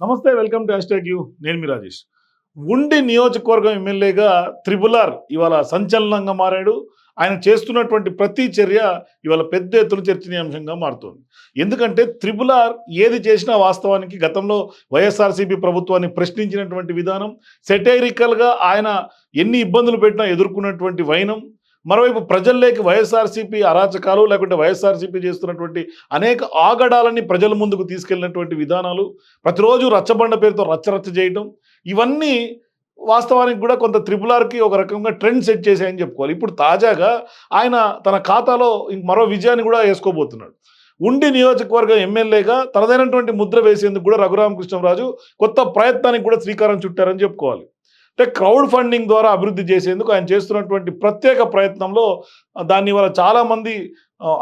నమస్తే welcome to hash you. నేను మీ రాజేష్. ఉండి నియోజకవర్గం ఎమ్మెల్యేగా త్రిబులార్ ఇవాళ సంచలనంగా మారాడు. ఆయన చేస్తున్నటువంటి ప్రతి చర్య ఇవాళ పెద్ద ఎత్తున చర్చనీయాంశంగా మారుతోంది. ఎందుకంటే త్రిబులార్ ఏది చేసినా వాస్తవానికి గతంలో వైఎస్ఆర్సీపీ ప్రభుత్వాన్ని ప్రశ్నించినటువంటి విధానం సెటైరికల్గా ఆయన ఎన్ని ఇబ్బందులు పెట్టినా ఎదుర్కొన్నటువంటి వైనం మరోవైపు ప్రజల్లోకి వైఎస్ఆర్సీపీ అరాచకాలు లేకుంటే వైఎస్ఆర్సీపీ చేస్తున్నటువంటి అనేక ఆగడాలని ప్రజల ముందుకు తీసుకెళ్ళినటువంటి విధానాలు ప్రతిరోజు రచ్చబండ పేరుతో రచ్చరచ్చ చేయటం ఇవన్నీ వాస్తవానికి కూడా కొంత త్రిపులార్కి ఒక రకంగా ట్రెండ్ సెట్ చేశాయని చెప్పుకోవాలి. ఇప్పుడు తాజాగా ఆయన తన ఖాతాలో మరో విజయాన్ని కూడా వేసుకోబోతున్నాడు. ఉండి నియోజకవర్గం ఎమ్మెల్యేగా తనదైనటువంటి ముద్ర వేసేందుకు కూడా రఘురామకృష్ణరాజు కొత్త ప్రయత్నానికి కూడా శ్రీకారం చుట్టారని చెప్పుకోవాలి. అంటే క్రౌడ్ ఫండింగ్ ద్వారా అభివృద్ధి చేసేందుకు ఆయన చేస్తున్నటువంటి ప్రత్యేక ప్రయత్నంలో దాన్ని ఇవాళ చాలామంది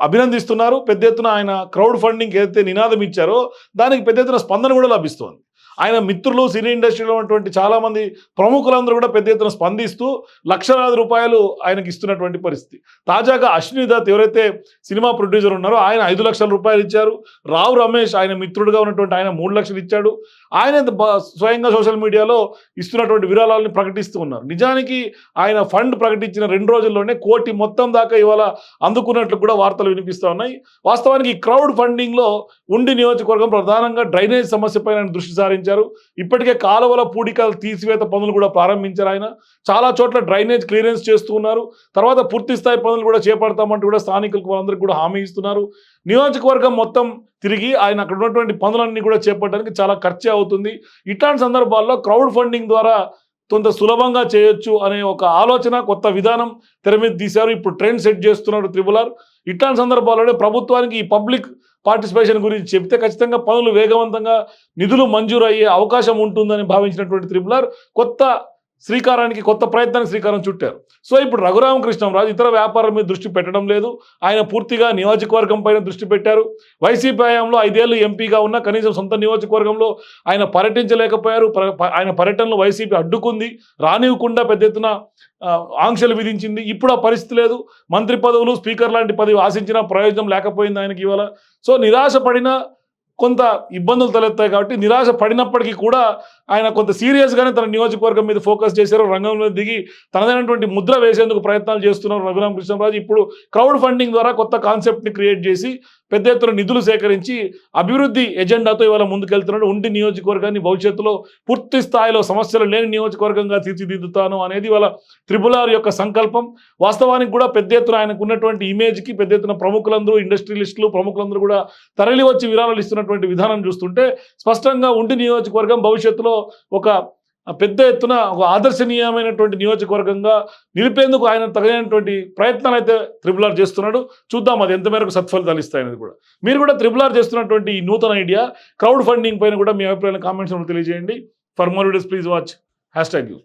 అభినందిస్తున్నారు. పెద్ద ఎత్తున ఆయన క్రౌడ్ ఫండింగ్ ఏదైతే నినాదం ఇచ్చారో దానికి పెద్ద ఎత్తున స్పందన కూడా లభిస్తోంది. ఆయన మిత్రులు సినీ ఇండస్ట్రీలో ఉన్నటువంటి చాలామంది ప్రముఖులందరూ కూడా పెద్ద ఎత్తున స్పందిస్తూ లక్షలాది రూపాయలు ఆయనకి ఇస్తున్నటువంటి పరిస్థితి. తాజాగా అశ్విని దత్ ఎవరైతే సినిమా ప్రొడ్యూసర్ ఉన్నారో ఆయన ఐదు లక్షల రూపాయలు ఇచ్చారు. రావు రమేష్ ఆయన మిత్రుడుగా ఉన్నటువంటి ఆయన మూడు లక్షలు ఇచ్చాడు. ఆయన స్వయంగా సోషల్ మీడియాలో ఇస్తున్నటువంటి విరాళాలను ప్రకటిస్తూ ఉన్నారు. నిజానికి ఆయన ఫండ్ ప్రకటించిన రెండు రోజుల్లోనే కోటి మొత్తం దాకా ఇవాళ అందుకున్నట్లు కూడా వార్తలు వినిపిస్తూ ఉన్నాయి. వాస్తవానికి ఈ క్రౌడ్ ఫండింగ్లో ఉండి నియోజకవర్గం ప్రధానంగా డ్రైనేజ్ సమస్యపై ఆయన దృష్టి సారించారు. ఇప్పటికే కాలువల పూడికల తీసివేత పనులు కూడా ప్రారంభించారు ఆయన. చాలా చోట్ల డ్రైనేజ్ క్లియరెన్స్ చేస్తున్నారు తర్వాత పూర్తి స్థాయి పనులు కూడా చేపడతామంటూ కూడా స్థానికులకు వాళ్ళందరికీ కూడా హామీ ఇస్తున్నారు. నియోజకవర్గం మొత్తం తిరిగి ఆయన అక్కడ ఉన్నటువంటి పనులన్నీ కూడా చేపట్టడానికి చాలా ఖర్చు అవుతుంది. ఇట్లాంటి సందర్భాల్లో క్రౌడ్ ఫండింగ్ ద్వారా కొంత సులభంగా చేయొచ్చు అనే ఒక ఆలోచన కొత్త విధానం తెర మీద తీశారు. ఇప్పుడు ట్రెండ్ సెట్ చేస్తున్నారు త్రిబులార్. ఇట్లాంటి సందర్భాల్లోనే ప్రభుత్వానికి ఈ పబ్లిక్ పార్టిసిపేషన్ గురించి చెప్తే ఖచ్చితంగా పనులు వేగవంతంగా నిధులు మంజూరు అయ్యే అవకాశం ఉంటుందని భావించినటువంటి త్రిబులార్ కొత్త శ్రీకారానికి కొత్త ప్రయత్నానికి శ్రీకారం చుట్టారు. సో ఇప్పుడు రఘురామకృష్ణరాజు ఇతర వ్యాపారం మీద దృష్టి పెట్టడం లేదు. ఆయన పూర్తిగా నియోజకవర్గం పైన దృష్టి పెట్టారు. వైసీపీ హయాంలో ఐదేళ్ళు ఎంపీగా ఉన్న కనీసం సొంత నియోజకవర్గంలో ఆయన పర్యటించలేకపోయారు. ఆయన పర్యటనలో వైసీపీ అడ్డుకుంది. రానివ్వకుండా పెద్ద ఎత్తున ఆంక్షలు విధించింది. ఇప్పుడు ఆ పరిస్థితి లేదు. మంత్రి పదవులు స్పీకర్ లాంటి పదవి ఆశించిన ప్రయోజనం లేకపోయింది ఆయనకి ఇవాళ. సో నిరాశపడిన కొంత ఇబ్బందులు తలెత్తాయి కాబట్టి నిరాశ పడినప్పటికీ కూడా ఆయన కొంత సీరియస్గానే తన నియోజకవర్గం మీద ఫోకస్ చేశారు రంగంలో దిగి తనదైనటువంటి ముద్ర వేసేందుకు ప్రయత్నాలు చేస్తున్నారు రఘురామ కృష్ణరాజు ఇప్పుడు క్రౌడ్ ఫండింగ్ ద్వారా కొత్త కాన్సెప్ట్ని క్రియేట్ చేసి పెద్ద ఎత్తున నిధులు సేకరించి అభివృద్ధి ఎజెండాతో ఇవాళ ముందుకెళ్తున్నాడు. ఉండి నియోజకవర్గాన్ని భవిష్యత్తులో పూర్తి స్థాయిలో సమస్యలు లేని నియోజకవర్గంగా తీర్చిదిద్దుతాను అనేది వాళ్ళ త్రిపులార్ యొక్క సంకల్పం. వాస్తవానికి కూడా పెద్ద ఎత్తున ఆయనకు ఉన్నటువంటి ఇమేజ్కి పెద్ద ఎత్తున ప్రముఖులందరూ ఇండస్ట్రియలిస్టులు ప్రముఖులందరూ కూడా తరలి వచ్చి విరాళాలు ఇస్తున్నటువంటి విధానం చూస్తుంటే స్పష్టంగా ఉండి నియోజకవర్గం భవిష్యత్తులో ఒక పెద్ద ఎత్తున ఒక ఆదర్శనీయమైనటువంటి నియోజకవర్గంగా నిలిపేందుకు ఆయన తగినటువంటి ప్రయత్నాలు అయితే త్రిబులార్ చేస్తున్నాడు. చూద్దాం అది ఎంత మేరకు సత్ఫలితాలు ఇస్తాయనేది కూడా. మీరు కూడా త్రిబులార్ చేస్తున్నటువంటి ఈ నూతన ఐడియా క్రౌడ్ ఫండింగ్ పైన కూడా మీ అభిప్రాయాలు కామెంట్స్ తెలియజేయండి. For more videos please watch. Hash tag you.